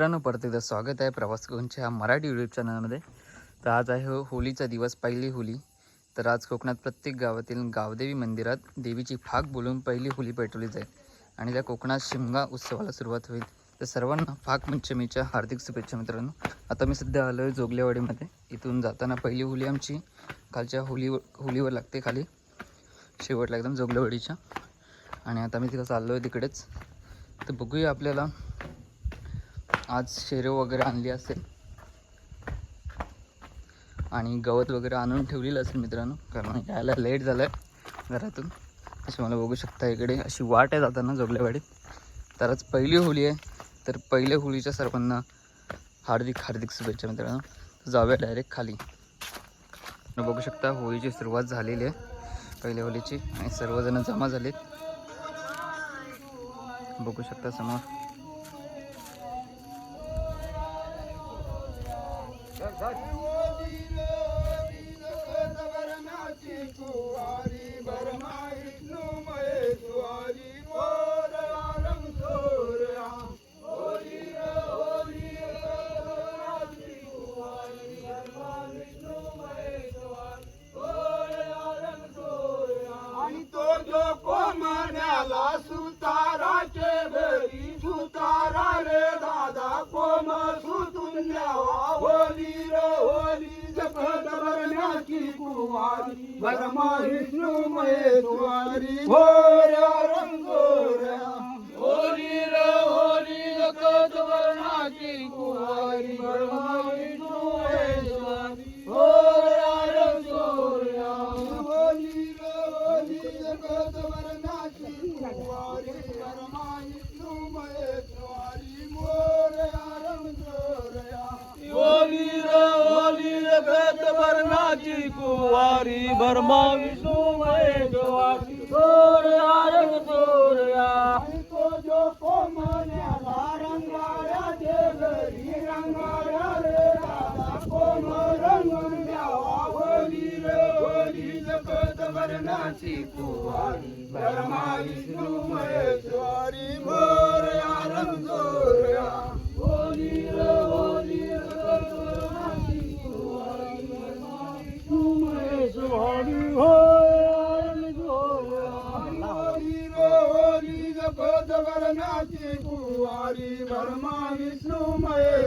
मित्रांनो परत एकदा स्वागत आहे प्रवास कोकणच्या मराठी यूट्यूब चॅनलमध्ये तर आज आहे हो- होलीचा दिवस पहिली होली. तर आज कोकणात प्रत्येक गावातील गावदेवी मंदिरात देवीची फाक बोलून पहिली होली पेटवली जाईल. आणि त्या कोकणात शिमगा उत्सवाला सुरुवात होईल. तर सर्वांना फाक पंचमीच्या हार्दिक शुभेच्छा मित्रांनो. आता मी सध्या आलो आहे जोगलेवाडीमध्ये. इथून जाताना पहिली होली आमची. खालच्या होलीवर होलीवर लागते खाली. शेवटला एकदम जोगलेवाडीच्या. आणि आता मी तिथं चाललो आहे तिकडेच. तर बघूया आपल्याला आज शेरव वगैरे आणली असेल. आणि गवत वगैरे आणून ठेवलेलं असेल मित्रांनो. कारण यायला लेट झालं आहे घरातून. अशी मला बघू शकता इकडे अशी वाट आहे जाताना जोगलेवाडीत तर आज पहिली होळी आहे. तर पहिल्या होळीच्या सर्वांना हार्दिक हार्दिक शुभेच्छा मित्रांनो. तर जाऊया डायरेक्ट खाली. बघू शकता होळीची सुरुवात झालेली आहे. पहिल्या होळीची. आणि सर्वजण जमा झालेत. बघू शकता समोर. आणि श्री ब्रह्मा विष्णु महेश गोरया रंग गोरया तो जो कोमल्याला रंगाया रंगाया रे द्यावा होली रे होली जगत कुवारी महेश्वरी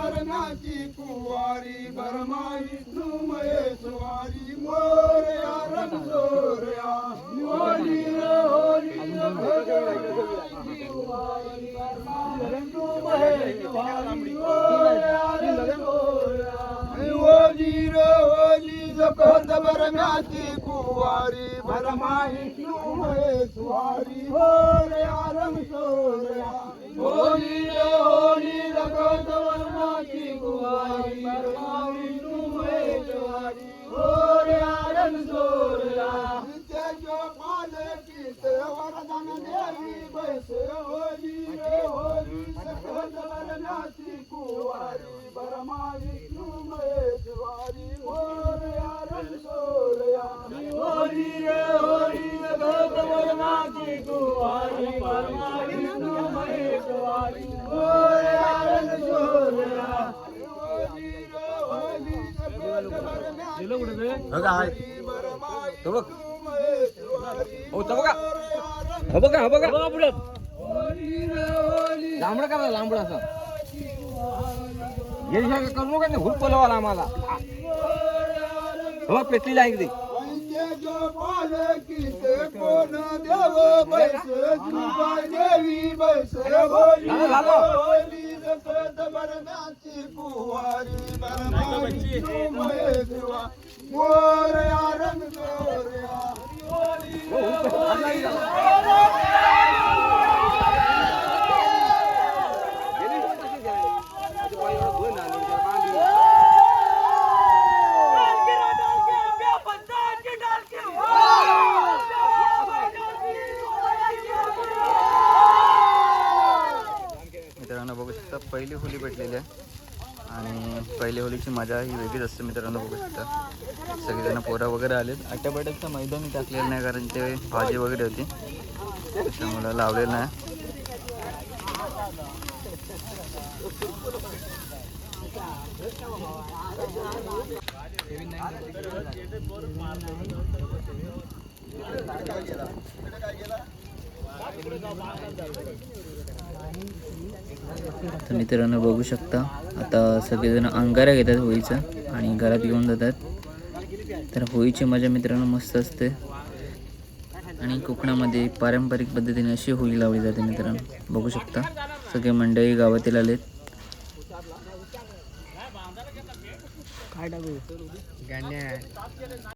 भरण्याची कुवारी भरमा विष्णू महेश्वरी मोरया रंगोरया होली रे होली जगत भरण्याची कुवारी भरमा विष्णू महेश्वरी होली जगत कुवारी भरमाई हो रे आरम सोऱ्या होली रे होली जगत भरण्याची कुवारी भरमाई महेश्वरी होऱ्या रंग सोऱ्या जो पालकीत वरदान देवी बैस. होली रे होली जगत कुवारी भरमा बघा बघा लांबडा करा लांबडा असं करू नका हुर पलवाला आम्हाला. हो. पेटलेला आहे इकडे पैशाच्या पालखीत कोण देव पैसे जुबाई देवी पैसे भोली झालं, झालं. भोली जगत भरण्याची कुवारी बरमाची महेश्वा मोरया रंग गोरया मित्रांनो बघू शकता पहिली होली भेटलेली आहे. आणि पहिली होलीची मजा ही वेगळीच असते मित्रांनो बघू शकता. सगळेजण पोरं वगैरे आलेत. आट्यापाट्याचं मैदान टाकलेलं नाही कारण ते भाजी वगैरे होती. त्याच्यामुळं लावलेलं नाही. तर मित्रांनो बघू शकता आता सगळेजण अंगारा घेतात होळीचं आणि घरात घेऊन जातात. तर होळीची मजा मित्रांनो मस्त असते. आणि कोकणामध्ये पारंपरिक पद्धतीने अशी होळी लावली जाते मित्रांनो. बघू शकता सगळे मंडळी गावातील आलेत.